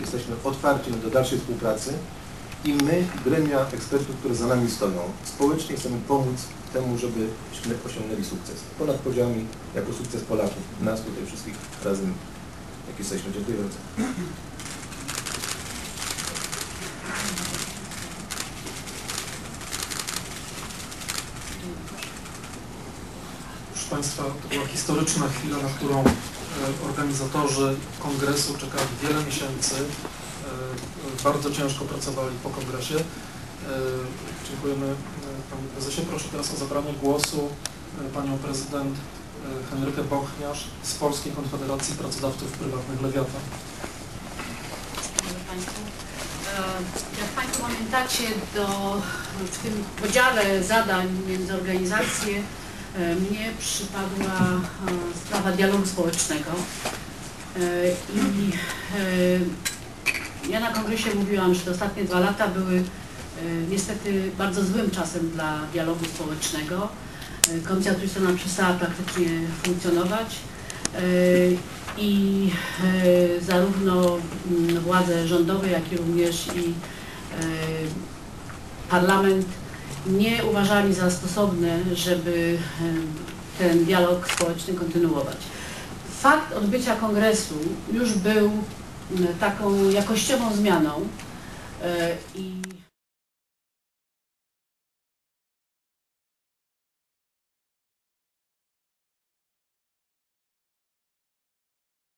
jesteśmy otwarci do dalszej współpracy i my, gremia ekspertów, które za nami stoją, społecznie chcemy pomóc temu, żebyśmy osiągnęli sukces. Ponad podziałami, jako sukces Polaków, nas tutaj wszystkich razem, jak jesteśmy. Dziękuję bardzo. Proszę Państwa, to była historyczna chwila, na którą organizatorzy kongresu czekali wiele miesięcy. E, Bardzo ciężko pracowali po kongresie. E, Dziękujemy e, Panie Prezesie. Proszę teraz o zabranie głosu e, Panią Prezydent e, Henrykę Bochniarz z Polskiej Konfederacji Pracodawców Prywatnych Lewiatan. E, Jak Państwo pamiętacie, do, w tym podziale zadań między organizacje e, mnie przypadła e, sprawa dialogu społecznego. E, I e, ja na kongresie mówiłam, że te ostatnie dwa lata były e, niestety bardzo złym czasem dla dialogu społecznego. E, Komisja Trójstronna przestała praktycznie funkcjonować. E, i e, zarówno mm, władze rządowe, jak i również i e, parlament nie uważali za stosowne, żeby ten dialog społeczny kontynuować. Fakt odbycia kongresu już był taką jakościową zmianą e, i